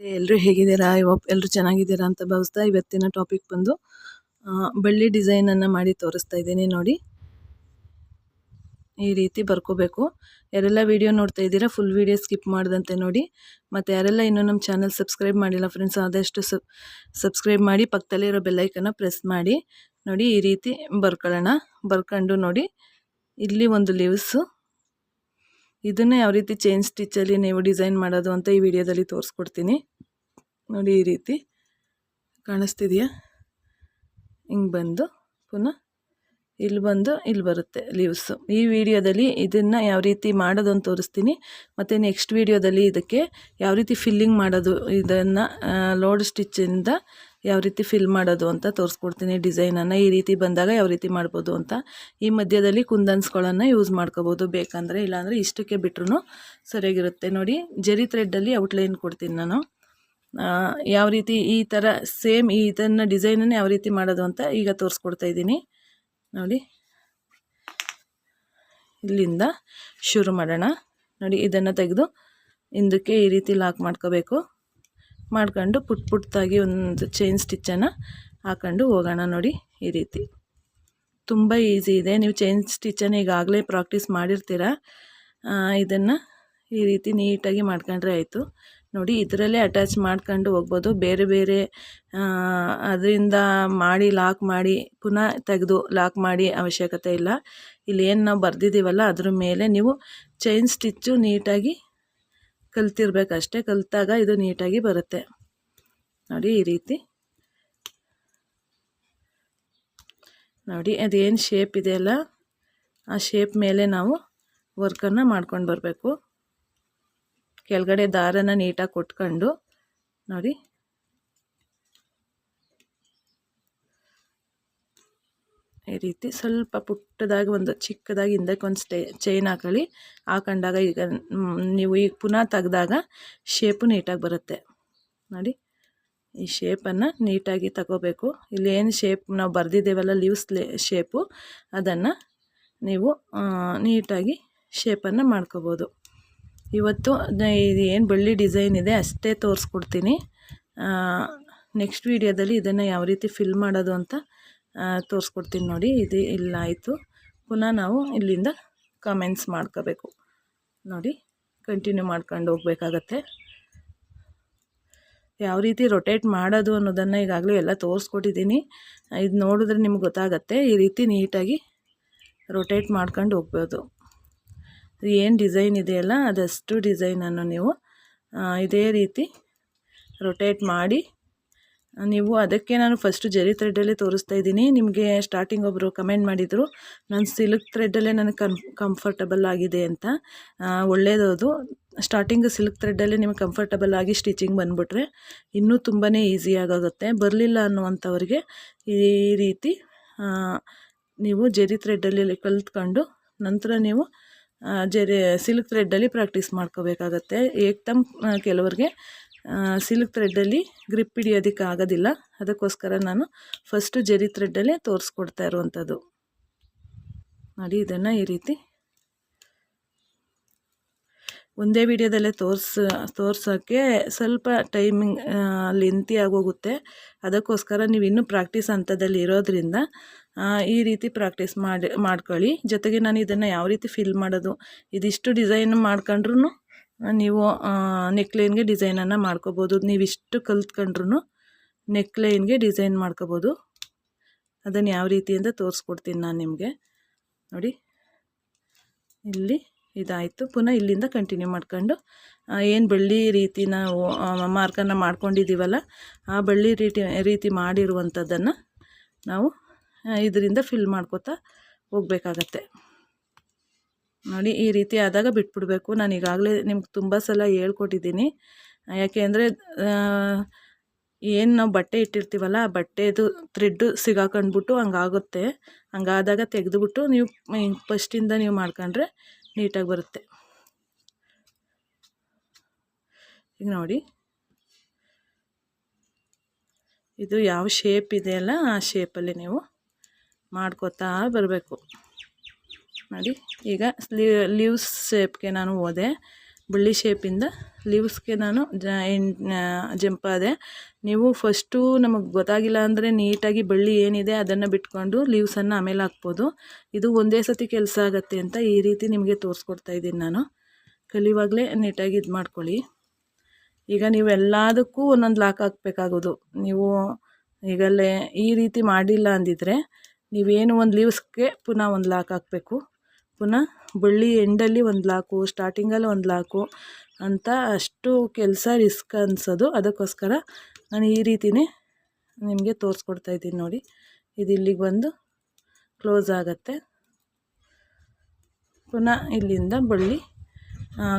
ಎಲ್ಲರೂ ಹೇಗಿದ್ದೀರಾ? ಇವಾಗ ಎಲ್ಲರೂ ಚೆನ್ನಾಗಿದ್ದೀರಾ ಅಂತ ಭಾವಿಸ್ತಾ ಇವತ್ತಿನ ಟಾಪಿಕ್ ಬಂದು ಬೆಳ್ಳಿ ಡಿಸೈನನ್ನು ಮಾಡಿ ತೋರಿಸ್ತಾ ಇದ್ದೀನಿ ನೋಡಿ. ಈ ರೀತಿ ಬರ್ಕೋಬೇಕು. ಯಾರೆಲ್ಲ ವಿಡಿಯೋ ನೋಡ್ತಾ ಇದ್ದೀರಾ ಫುಲ್ ವಿಡಿಯೋ ಸ್ಕಿಪ್ ಮಾಡ್ದಂತೆ ನೋಡಿ. ಮತ್ತು ಯಾರೆಲ್ಲ ಇನ್ನೂ ನಮ್ಮ ಚಾನಲ್ ಸಬ್ಸ್ಕ್ರೈಬ್ ಮಾಡಿಲ್ಲ ಫ್ರೆಂಡ್ಸ್ ಆದಷ್ಟು ಸಬ್ ಸಬ್ಸ್ಕ್ರೈಬ್ ಮಾಡಿ ಪಕ್ಕದಲ್ಲಿರೋ ಬೆಲ್ಲೈಕನ್ನ ಪ್ರೆಸ್ ಮಾಡಿ. ನೋಡಿ ಈ ರೀತಿ ಬರ್ಕೊಳ್ಳೋಣ. ಬರ್ಕೊಂಡು ನೋಡಿ. ಇಲ್ಲಿ ಒಂದು ಲೀವ್ಸು ಇದನ್ನು ಯಾವ ರೀತಿ ಚೈನ್ ಸ್ಟಿಚ್ಚಲ್ಲಿ ನೀವು ಡಿಸೈನ್ ಮಾಡೋದು ಅಂತ ಈ ವಿಡಿಯೋದಲ್ಲಿ ತೋರಿಸ್ಕೊಡ್ತೀನಿ. ನೋಡಿ ಈ ರೀತಿ ಕಾಣಿಸ್ತಿದೆಯಾ? ಹಿಂಗೆ ಬಂದು ಪುನಃ ಇಲ್ಲಿ ಬಂದು ಇಲ್ಲಿ ಬರುತ್ತೆ ಲೀವ್ಸು ಈ ವಿಡಿಯೋದಲ್ಲಿ ಇದನ್ನು ಯಾವ ರೀತಿ ಮಾಡೋದು ಅಂತ ತೋರಿಸ್ತೀನಿ. ಮತ್ತು ನೆಕ್ಸ್ಟ್ ವಿಡಿಯೋದಲ್ಲಿ ಇದಕ್ಕೆ ಯಾವ ರೀತಿ ಫಿಲ್ಲಿಂಗ್ ಮಾಡೋದು ಇದನ್ನು ಲೋಡ್ ಸ್ಟಿಚ್ಚಿಂದ ಯಾವ ರೀತಿ ಫಿಲ್ ಮಾಡೋದು ಅಂತ ತೋರಿಸ್ಕೊಡ್ತೀನಿ. ಡಿಸೈನನ್ನು ಈ ರೀತಿ ಬಂದಾಗ ಯಾವ ರೀತಿ ಮಾಡ್ಬೋದು ಅಂತ. ಈ ಮಧ್ಯದಲ್ಲಿ ಕುಂದನ್ಸ್ಗಳನ್ನು ಯೂಸ್ ಮಾಡ್ಕೋಬೋದು ಬೇಕಂದರೆ. ಇಲ್ಲಾಂದರೆ ಇಷ್ಟಕ್ಕೆ ಬಿಟ್ರೂ ಸರಿಯಾಗಿರುತ್ತೆ. ನೋಡಿ ಜರಿ ಥ್ರೆಡ್ಡಲ್ಲಿ ಔಟ್ಲೈನ್ ಕೊಡ್ತೀನಿ ನಾನು. ಯಾವ ರೀತಿ ಈ ಥರ ಸೇಮ್ ಇದನ್ನು ಡಿಸೈನನ್ನು ಯಾವ ರೀತಿ ಮಾಡೋದು ಅಂತ ಈಗ ತೋರಿಸ್ಕೊಡ್ತಾ ಇದ್ದೀನಿ. ನೋಡಿ, ಇಲ್ಲಿಂದ ಶುರು ಮಾಡೋಣ. ನೋಡಿ, ಇದನ್ನು ತೆಗೆದು ಹಿಂದಕ್ಕೆ ಈ ರೀತಿ ಲಾಕ್ ಮಾಡ್ಕೋಬೇಕು. ಮಾಡ್ಕೊಂಡು ಪುಟ್ ಪುಟ್ಟಾಗಿ ಒಂದು ಚೈನ್ ಸ್ಟಿಚ್ಚನ್ನು ಹಾಕೊಂಡು ಹೋಗೋಣ ನೋಡಿ ಈ ರೀತಿ. ತುಂಬ ಈಸಿ ಇದೆ. ನೀವು ಚೈನ್ ಸ್ಟಿಚ್ಚನ್ನು ಈಗಾಗಲೇ ಪ್ರಾಕ್ಟೀಸ್ ಮಾಡಿರ್ತೀರ? ಇದನ್ನು ಈ ರೀತಿ ನೀಟಾಗಿ ಮಾಡ್ಕೊಂಡ್ರೆ ಆಯಿತು. ನೋಡಿ, ಇದರಲ್ಲೇ ಅಟ್ಯಾಚ್ ಮಾಡ್ಕೊಂಡು ಹೋಗ್ಬೋದು. ಬೇರೆ ಬೇರೆ ಅದರಿಂದ ಮಾಡಿ ಲಾಕ್ ಮಾಡಿ, ಪುನಃ ತೆಗೆದು ಲಾಕ್ ಮಾಡಿ ಅವಶ್ಯಕತೆ ಇಲ್ಲ. ಇಲ್ಲಿ ಏನು ನಾವು ಬರೆದಿದ್ದೀವಲ್ಲ, ಅದ್ರ ಮೇಲೆ ನೀವು ಚೈನ್ ಸ್ಟಿಚ್ಚು ನೀಟಾಗಿ ಕಲ್ತಿರ್ಬೇಕಷ್ಟೇ ಕಲಿತಾಗ ಇದು ನೀಟಾಗಿ ಬರುತ್ತೆ. ನೋಡಿ ಈ ರೀತಿ. ನೋಡಿ, ಅದೇನು ಶೇಪ್ ಇದೆಯಲ್ಲ ಆ ಶೇಪ್ ಮೇಲೆ ನಾವು ವರ್ಕನ್ನು ಮಾಡ್ಕೊಂಡು ಬರಬೇಕು. ಕೆಳಗಡೆ ದಾರನ ನೀಟಾಗಿ ಕೊಟ್ಕೊಂಡು ನೋಡಿ. ಈ ರೀತಿ ಸ್ವಲ್ಪ ಪುಟ್ಟದಾಗಿ ಒಂದು ಚಿಕ್ಕದಾಗಿ ಹಿಂದಕ್ಕೆ ಒಂದು ಸ್ಟೇ ಚೈನ್ ಹಾಕೊಳ್ಳಿ ಹಾಕೊಂಡಾಗ ಈಗ ನೀವು ಈಗ ಪುನಃ ತೆಗೆದಾಗ ಶೇಪು ನೀಟಾಗಿ ಬರುತ್ತೆ. ನೋಡಿ, ಈ ಶೇಪನ್ನು ನೀಟಾಗಿ ತಗೋಬೇಕು. ಇಲ್ಲಿ ಏನು ಶೇಪ್ ನಾವು ಬರೆದಿದ್ದೇವಲ್ಲ ಲೀವ್ಸ್ ಶೇಪು ಅದನ್ನು ನೀವು ನೀಟಾಗಿ ಶೇಪನ್ನು ಮಾಡ್ಕೋಬೋದು. ಇವತ್ತು ಇದು ಏನು ಬೆಳ್ಳಿ ಡಿಸೈನ್ ಇದೆ ಅಷ್ಟೇ ತೋರಿಸ್ಕೊಡ್ತೀನಿ. ನೆಕ್ಸ್ಟ್ ವೀಡಿಯೋದಲ್ಲಿ ಇದನ್ನು ಯಾವ ರೀತಿ ಫಿಲ್ ಮಾಡೋದು ಅಂತ ತೋರಿಸ್ಕೊಡ್ತೀನಿ ನೋಡಿ, ಇದು ಇಲ್ಲ ಆಯಿತು ಪುನಃ ನಾವು ಇಲ್ಲಿಂದ ಕಮೆಂಟ್ಸ್ ಮಾಡ್ಕೋಬೇಕು. ನೋಡಿ ಕಂಟಿನ್ಯೂ ಮಾಡ್ಕೊಂಡು ಹೋಗ್ಬೇಕಾಗತ್ತೆ. ಯಾವ ರೀತಿ ರೊಟೇಟ್ ಮಾಡೋದು ಅನ್ನೋದನ್ನು ಈಗಾಗಲೇ ಎಲ್ಲ ತೋರಿಸ್ಕೊಟ್ಟಿದ್ದೀನಿ. ಇದು ನೋಡಿದ್ರೆ ನಿಮ್ಗೆ ಗೊತ್ತಾಗತ್ತೆ, ಈ ರೀತಿ ನೀಟಾಗಿ ರೊಟೇಟ್ ಮಾಡ್ಕೊಂಡು ಹೋಗ್ಬೋದು. ಏನು ಡಿಸೈನ್ ಇದೆಯಲ್ಲ ಅದಷ್ಟು ಡಿಸೈನನ್ನು ನೀವು ಇದೇ ರೀತಿ ರೊಟೇಟ್ ಮಾಡಿ ನೀವು ಅದಕ್ಕೆ ನಾನು ಫಸ್ಟು ಜರಿ ಥ್ರೆಡ್ಡಲ್ಲೇ ತೋರಿಸ್ತಾ ಇದ್ದೀನಿ. ನಿಮಗೆ ಸ್ಟಾರ್ಟಿಂಗ್ ಒಬ್ಬರು ಕಮೆಂಟ್ ಮಾಡಿದರು ನಾನು ಸಿಲ್ಕ್ ಥ್ರೆಡ್ಡಲ್ಲೇ ನನಗೆ ಕನ್ ಕಂಫರ್ಟಬಲ್ ಆಗಿದೆ ಅಂತ. ಆ, ಒಳ್ಳೆಯದದು ಸ್ಟಾರ್ಟಿಂಗ್ ಸಿಲ್ಕ್ ಥ್ರೆಡ್ಡಲ್ಲೇ ನಿಮಗೆ ಕಂಫರ್ಟಬಲ್ ಆಗಿ ಸ್ಟಿಚಿಂಗ್ ಬಂದುಬಿಟ್ರೆ ಇನ್ನೂ ತುಂಬಾ ಈಸಿಯಾಗುತ್ತೆ ಬರಲಿಲ್ಲ ಅನ್ನುವಂಥವ್ರಿಗೆ ಈ ರೀತಿ ನೀವು ಜರಿ ಥ್ರೆಡ್ಡಲ್ಲಿ ಕಲ್ತ್ಕೊಂಡು ನಂತರ ನೀವು ಜೆರಿ ಸಿಲ್ಕ್ ಥ್ರೆಡ್ಡಲ್ಲಿ ಪ್ರಾಕ್ಟೀಸ್ ಮಾಡ್ಕೋಬೇಕಾಗತ್ತೆ. ಏಕ್ದಮ್ ಕೆಲವ್ರಿಗೆ ಸಿಲ್ಕ್ ಥ್ರೆಡ್ಡಲ್ಲಿ ಗ್ರಿಪ್ ಹಿಡಿಯೋದಕ್ಕೆ ಆಗೋದಿಲ್ಲ. ಅದಕ್ಕೋಸ್ಕರ ನಾನು ಫಸ್ಟು ಜರಿ ಥ್ರೆಡ್ಡಲ್ಲೇ ತೋರಿಸ್ಕೊಡ್ತಾ ಇರುವಂಥದ್ದು. ನೋಡಿ, ಇದನ್ನು ಈ ರೀತಿ. ಒಂದೇ ವಿಡಿಯೋದಲ್ಲೇ ತೋರಿಸ ತೋರ್ಸೋಕ್ಕೆ ಸ್ವಲ್ಪ ಟೈಮಿಂಗ್ ಲೆಂತಿ ಆಗೋಗುತ್ತೆ. ಅದಕ್ಕೋಸ್ಕರ ನೀವು ಇನ್ನೂ ಪ್ರಾಕ್ಟೀಸ್ ಹಂತದಲ್ಲಿ ಇರೋದ್ರಿಂದ ಈ ರೀತಿ ಪ್ರಾಕ್ಟೀಸ್ ಮಾಡಿ, ಮಾಡ್ಕೊಳ್ಳಿ. ಜೊತೆಗೆ ನಾನು ಇದನ್ನು ಯಾವ ರೀತಿ ಫಿಲ್ ಮಾಡೋದು, ಇದಿಷ್ಟು ಡಿಸೈನ್ ಮಾಡ್ಕೊಂಡ್ರು ನೀವು ನೆಕ್ಲೈನ್ಗೆ ಡಿಸೈನನ್ನು ಮಾಡ್ಕೋಬೋದು. ನೀವು ಇಷ್ಟು ಕಲ್ತ್ಕೊಂಡ್ರು ನೆಕ್ಲೈನ್ಗೆ ಡಿಸೈನ್ ಮಾಡ್ಕೋಬೋದು. ಅದನ್ನು ಯಾವ ರೀತಿ ಅಂತ ತೋರಿಸ್ಕೊಡ್ತೀನಿ ನಾನು ನಿಮಗೆ. ನೋಡಿ. ಇಲ್ಲಿ ಇದಾಯಿತು. ಪುನಃ ಇಲ್ಲಿಂದ ಕಂಟಿನ್ಯೂ ಮಾಡ್ಕೊಂಡು ಏನು ಬಳ್ಳಿ ರೀತಿ ನಾವು ಮಾರ್ಕನ್ನು ಮಾಡ್ಕೊಂಡಿದ್ದೀವಲ್ಲ ಆ ಬಳ್ಳಿ ರೀತಿ ರೀತಿ ಮಾಡಿರುವಂಥದ್ದನ್ನು ನಾವು ಇದರಿಂದ ಫಿಲ್ ಮಾಡ್ಕೋತಾ ಹೋಗಬೇಕಾಗತ್ತೆ. ನೋಡಿ ಈ ರೀತಿ ಆದಾಗ ಬಿಟ್ಬಿಡ್ಬೇಕು. ನಾನು ಈಗಾಗಲೇ ನಿಮ್ಗೆ ತುಂಬ ಸಲ ಹೇಳ್ಕೊಟ್ಟಿದ್ದೀನಿ. ಯಾಕೆ ಅಂದರೆ ಏನು ನಾವು ಬಟ್ಟೆ ಇಟ್ಟಿರ್ತೀವಲ್ಲ, ಆ ಬಟ್ಟೆದು ಥ್ರೆಡ್ಡು ಸಿಗಾಕೊಂಡ್ಬಿಟ್ಟು ಹಂಗಾಗುತ್ತೆ. ಹಂಗಾದಾಗ ತೆಗೆದುಬಿಟ್ಟು ನೀವು ಫಸ್ಟಿಂದ ನೀವು ಮಾಡ್ಕೊಂಡ್ರೆ ನೀಟಾಗಿ ಬರುತ್ತೆ. ಈಗ ನೋಡಿ. ಇದು ಯಾವ ಶೇಪ್ ಇದೆಯಲ್ಲ ಆ ಶೇಪಲ್ಲಿ ನೀವು ಮಾಡ್ಕೋತಾ ಬರಬೇಕು. ನೋಡಿ ಈಗ ಲೀವ್ಸ್ ಶೇಪ್ಗೆ ನಾನು ಹೋದೆ. ಬಳ್ಳಿ ಶೇಪಿಂದ ಲೀವ್ಸ್ಗೆ ನಾನು ಜ ಜಂಪಾದೆ. ನೀವು ಫಸ್ಟು ನಮಗೆ ಗೊತ್ತಾಗಿಲ್ಲ ಅಂದರೆ ನೀಟಾಗಿ ಬಳ್ಳಿ ಏನಿದೆ ಅದನ್ನು ಬಿಟ್ಕೊಂಡು ಲೀವ್ಸನ್ನು ಆಮೇಲೆ ಹಾಕ್ಬೋದು. ಇದು ಒಂದೇ ಸತಿ ಕೆಲಸ ಆಗುತ್ತೆ ಅಂತ ಈ ರೀತಿ ನಿಮಗೆ ತೋರಿಸ್ಕೊಡ್ತಾ ಇದ್ದೀನಿ ನಾನು. ಕಲಿವಾಗಲೇ ನೀಟಾಗಿ ಇದು ಮಾಡ್ಕೊಳ್ಳಿ. ಈಗ ನೀವು ಎಲ್ಲದಕ್ಕೂ ಒಂದೊಂದು ಲಾಕ್ ಹಾಕಬೇಕಾಗೋದು. ನೀವು ಈಗಲೇ ಈ ರೀತಿ ಮಾಡಿಲ್ಲ ಅಂದಿದ್ರೆ ನೀವೇನು ಒಂದು ಲೀವ್ಸ್ಗೆ ಪುನಃ ಒಂದು ಲಾಕ್ ಹಾಕಬೇಕು. ಪುನಃ ಬಳ್ಳಿ ಎಂಡಲ್ಲಿ ಒಂದು ಲಾಕು ಸ್ಟಾರ್ಟಿಂಗಲ್ಲಿ ಒಂದು ಲಾಕು ಅಂತ ಅಷ್ಟು ಕೆಲಸ ರಿಸ್ಕ್ ಅನ್ಸೋದು. ಅದಕ್ಕೋಸ್ಕರ ನಾನು ಈ ರೀತಿಯೇ ನಿಮಗೆ ತೋರಿಸ್ಕೊಡ್ತಾ ಇದ್ದೀನಿ ನೋಡಿ. ಇದು ಇಲ್ಲಿಗೆ ಬಂದು ಕ್ಲೋಸ್ ಆಗುತ್ತೆ. ಪುನಃ ಇಲ್ಲಿಂದ ಬಳ್ಳಿ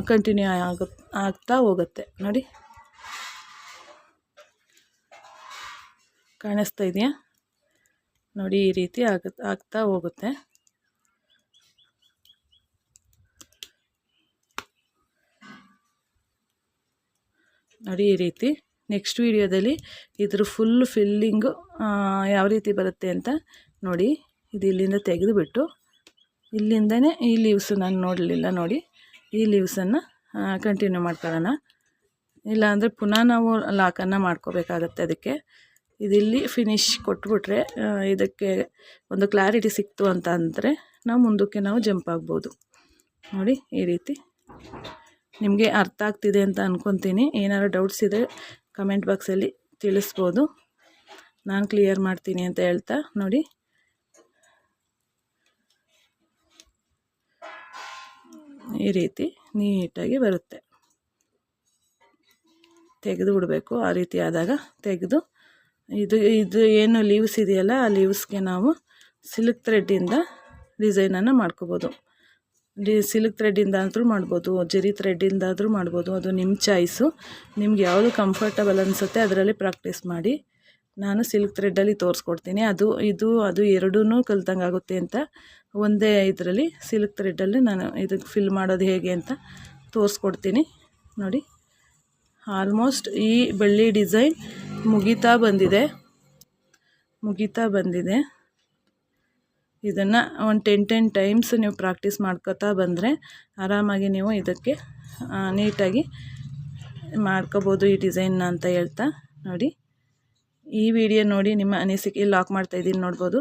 ಕಂಟಿನ್ಯೂ ಆಗ, ಆಗ್ತಾ ಹೋಗುತ್ತೆ. ನೋಡಿ. ಕಾಣಿಸ್ತಾ ಇದೆಯಾ? ನೋಡಿ ಈ ರೀತಿ ಆಗ, ಆಗ್ತಾ ಹೋಗುತ್ತೆ. ನೋಡಿ ಈ ರೀತಿ ನೆಕ್ಸ್ಟ್ ವೀಡಿಯೋದಲ್ಲಿ ಇದ್ರ ಫುಲ್ ಫಿಲ್ಲಿಂಗು ಯಾವ ರೀತಿ ಬರುತ್ತೆ ಅಂತ ನೋಡಿ. ಇದು ಇಲ್ಲಿಂದ ತೆಗೆದುಬಿಟ್ಟು, ಇಲ್ಲಿಂದನೇ ಈ ಲೀವ್ಸು ನಾನು ನೋಡಲಿಲ್ಲ ನೋಡಿ. ಈ ಲೀವ್ಸನ್ನು ಕಂಟಿನ್ಯೂ ಮಾಡ್ಕೊಳ್ಳೋಣ. ಇಲ್ಲಾಂದರೆ ಪುನಃ ನಾವು ಲಾಕನ್ನು ಮಾಡ್ಕೋಬೇಕಾಗತ್ತೆ ಅದಕ್ಕೆ. ಇದಿಲ್ಲಿ ಫಿನಿಶ್ ಕೊಟ್ಬಿಟ್ರೆ ಇದಕ್ಕೆ ಒಂದು ಕ್ಲಾರಿಟಿ ಸಿಕ್ತು ಅಂತ ಅಂದರೆ ನಾವು ಮುಂದಕ್ಕೆ ನಾವು ಜಂಪ್ ಆಗ್ಬೋದು. ನೋಡಿ, ಈ ರೀತಿ. ನಿಮಗೆ ಅರ್ಥ ಆಗ್ತಿದೆ ಅಂತ ಅಂದ್ಕೊತೀನಿ ಏನಾದ್ರು ಡೌಟ್ಸ್ ಇದ್ರೆ ಕಮೆಂಟ್ ಬಾಕ್ಸಲ್ಲಿ ತಿಳಿಸ್ಬೋದು. ನಾನು ಕ್ಲಿಯರ್ ಮಾಡ್ತೀನಿ ಅಂತ ಹೇಳ್ತಾ ನೋಡಿ. ಈ ರೀತಿ ನೀಟಾಗಿ ಬರುತ್ತೆ. ತೆಗೆದು ಬಿಡಬೇಕು. ಆ ರೀತಿ ಆದಾಗ ತೆಗೆದು ಇದು ಇದು ಏನು ಲೀವ್ಸ್ ಇದೆಯಲ್ಲ, ಆ ಲೀವ್ಸ್ಗೆ ನಾವು ಸಿಲ್ಕ್ ಥ್ರೆಡ್ಡಿಂದ ಡಿಸೈನನ್ನು ಮಾಡ್ಕೋಬೋದು. ಡಿ ಸಿಲ್ಕ್ ಥ್ರೆಡ್ಡಿಂದ ಆದರೂ ಮಾಡ್ಬೋದು, ಜರಿ ಥ್ರೆಡ್ಡಿಂದಾದರೂ ಮಾಡ್ಬೋದು. ಅದು ನಿಮ್ಮ ಚಾಯ್ಸು. ನಿಮ್ಗೆ ಯಾವುದು ಕಂಫರ್ಟಬಲ್ ಅನಿಸುತ್ತೆ ಅದರಲ್ಲಿ ಪ್ರಾಕ್ಟೀಸ್ ಮಾಡಿ. ನಾನು ಸಿಲ್ಕ್ ಥ್ರೆಡ್ಡಲ್ಲಿ ತೋರಿಸ್ಕೊಡ್ತೀನಿ. ಅದು, ಇದು, ಅದು ಎರಡೂ ಕಲ್ತಂಗೆ ಆಗುತ್ತೆ ಅಂತ ಒಂದೇ ಇದರಲ್ಲಿ ಸಿಲ್ಕ್ ಥ್ರೆಡ್ಡಲ್ಲಿ ನಾನು ಇದಕ್ಕೆ ಫಿಲ್ ಮಾಡೋದು ಹೇಗೆ ಅಂತ ತೋರಿಸ್ಕೊಡ್ತೀನಿ. ನೋಡಿ, ಆಲ್ಮೋಸ್ಟ್ ಈ ಬೆಳ್ಳಿ ಡಿಸೈನ್ ಮುಗಿತಾ ಬಂದಿದೆ. ಮುಗಿತಾ ಬಂದಿದೆ. ಇದನ್ನು ಒಂದು ಟೆನ್ ಟೆನ್ ಟೈಮ್ಸ್ ನೀವು ಪ್ರಾಕ್ಟೀಸ್ ಮಾಡ್ಕೋತಾ ಬಂದರೆ ಆರಾಮಾಗಿ ನೀವು ಇದಕ್ಕೆ ನೀಟಾಗಿ ಮಾಡ್ಕೋಬೋದು ಈ ಡಿಸೈನ್ನ ಅಂತ ಹೇಳ್ತಾ ನೋಡಿ. ಈ ವಿಡಿಯೋ ನೋಡಿ ನಿಮ್ಮ ಅನಿಸಿಕೆ ಲಾಕ್ ಮಾಡ್ತಾಯಿದ್ದೀನಿ ನೋಡ್ಬೋದು.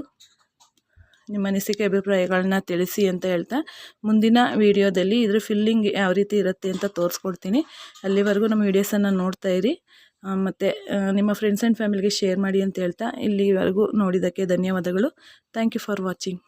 ನಿಮ್ಮ ಅನಿಸಿಕೆ ಅಭಿಪ್ರಾಯಗಳನ್ನ ತಿಳಿಸಿ ಅಂತ ಹೇಳ್ತಾ ಮುಂದಿನ ವಿಡಿಯೋದಲ್ಲಿ ಇದ್ರ ಫಿಲ್ಲಿಂಗ್ ಯಾವ ರೀತಿ ಇರುತ್ತೆ ಅಂತ ತೋರಿಸ್ಕೊಡ್ತೀನಿ. ಅಲ್ಲಿವರೆಗೂ ನಮ್ಮ ವಿಡಿಯೋಸನ್ನು ಇರಿ. ಮತ್ತು ನಿಮ್ಮ ಫ್ರೆಂಡ್ಸ್ ಆ್ಯಂಡ್ ಫ್ಯಾಮಿಲಿಗೆ ಶೇರ್ ಮಾಡಿ ಅಂತ ಹೇಳ್ತಾ ಇಲ್ಲಿವರೆಗೂ ನೋಡಿದ್ದಕ್ಕೆ ಧನ್ಯವಾದಗಳು. Thank you for watching